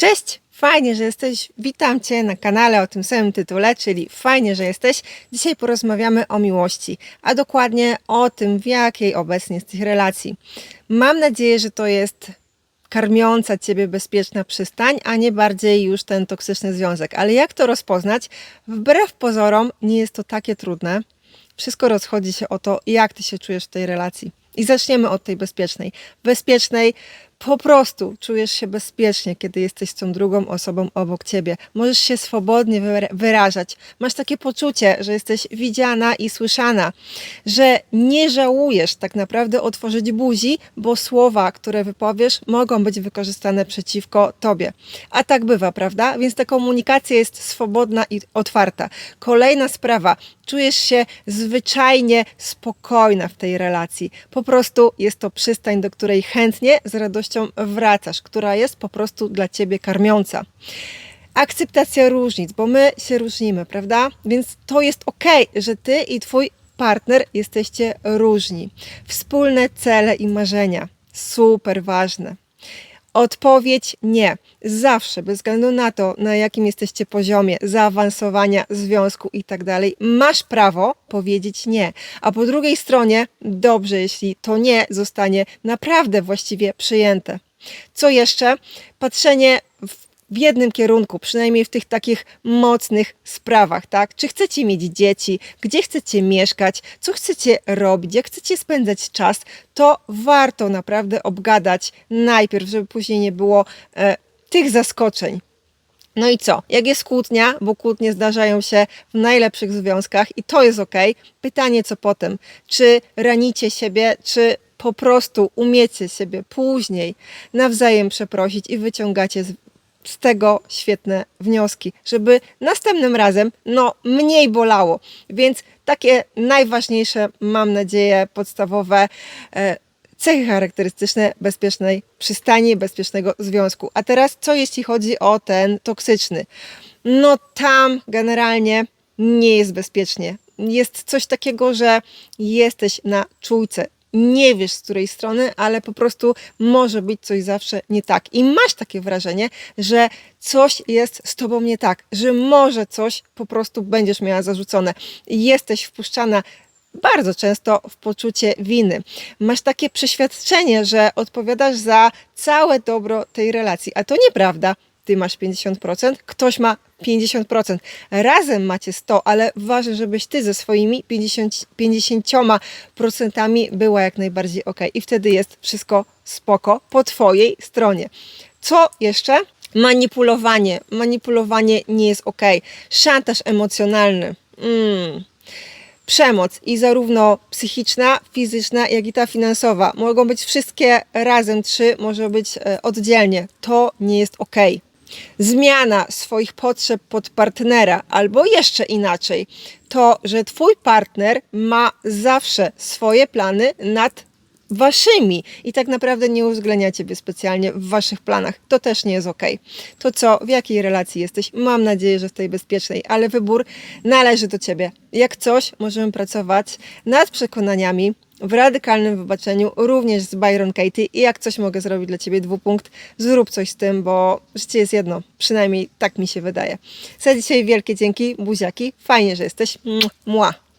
Cześć! Fajnie, że jesteś. Witam Cię na kanale o tym samym tytule, czyli Fajnie, że jesteś. Dzisiaj porozmawiamy o miłości, a dokładnie o tym, w jakiej obecnie jest ich relacji. Mam nadzieję, że to jest karmiąca Ciebie bezpieczna przystań, a nie bardziej już ten toksyczny związek. Ale jak to rozpoznać? Wbrew pozorom nie jest to takie trudne. Wszystko rozchodzi się o to, jak Ty się czujesz w tej relacji. I zaczniemy od tej bezpiecznej. Bezpiecznej po prostu czujesz się bezpiecznie, kiedy jesteś tą drugą osobą obok ciebie. Możesz się swobodnie wyra- wyrażać. Masz takie poczucie, że jesteś widziana i słyszana, że nie żałujesz tak naprawdę otworzyć buzi, bo słowa, które wypowiesz, mogą być wykorzystane przeciwko tobie. A tak bywa, prawda? Więc ta komunikacja jest swobodna i otwarta. Kolejna sprawa. Czujesz się zwyczajnie spokojna w tej relacji. Po prostu jest to przystań, do której chętnie, z radością wracasz, która jest po prostu dla ciebie karmiąca. Akceptacja różnic, bo my się różnimy, prawda? Więc to jest ok, że ty i twój partner jesteście różni. Wspólne cele i marzenia. Super ważne. Odpowiedź nie. Zawsze, bez względu na to, na jakim jesteście poziomie zaawansowania związku i tak dalej, masz prawo powiedzieć nie. A po drugiej stronie, dobrze, jeśli to nie zostanie naprawdę właściwie przyjęte. Co jeszcze? Patrzenie w jednym kierunku, przynajmniej w tych takich mocnych sprawach, tak? Czy chcecie mieć dzieci, gdzie chcecie mieszkać, co chcecie robić, jak chcecie spędzać czas, to warto naprawdę obgadać najpierw, żeby później nie było e, tych zaskoczeń. No i co? Jak jest kłótnia, bo kłótnie zdarzają się w najlepszych związkach i to jest ok. Pytanie, co potem? Czy ranicie siebie, czy po prostu umiecie siebie później nawzajem przeprosić i wyciągacie z, tego świetne wnioski, żeby następnym razem no mniej bolało. Więc takie najważniejsze, mam nadzieję, podstawowe e, cechy charakterystyczne bezpiecznej przystani, bezpiecznego związku. A teraz co jeśli chodzi o ten toksyczny? No tam generalnie nie jest bezpiecznie. Jest coś takiego, że jesteś na czujce. Nie wiesz z której strony, ale po prostu może być coś zawsze nie tak. I masz takie wrażenie, że coś jest z tobą nie tak, że może coś po prostu będziesz miała zarzucone. Jesteś wpuszczana bardzo często w poczucie winy. Masz takie przeświadczenie, że odpowiadasz za całe dobro tej relacji, a to nieprawda. Ty masz 50%, ktoś ma 50%. Razem macie 100, ale ważne, żebyś ty ze swoimi 50%, 50% była jak najbardziej ok. I wtedy jest wszystko spoko po twojej stronie. Co jeszcze? Manipulowanie. Manipulowanie nie jest ok. Szantaż emocjonalny. Mm przemoc i zarówno psychiczna, fizyczna, jak i ta finansowa. Mogą być wszystkie razem, trzy, może być e, oddzielnie. To nie jest ok. Zmiana swoich potrzeb pod partnera, albo jeszcze inaczej, to, że twój partner ma zawsze swoje plany nad waszymi i tak naprawdę nie uwzględnia ciebie specjalnie w waszych planach. To też nie jest ok. To co, w jakiej relacji jesteś? Mam nadzieję, że w tej bezpiecznej, ale wybór należy do ciebie. Jak coś, możemy pracować nad przekonaniami, w radykalnym wybaczeniu, również z Byron Katie i jak coś mogę zrobić dla Ciebie dwupunkt, zrób coś z tym, bo życie jest jedno, przynajmniej tak mi się wydaje. Za dzisiaj wielkie dzięki, buziaki, fajnie, że jesteś, Mua.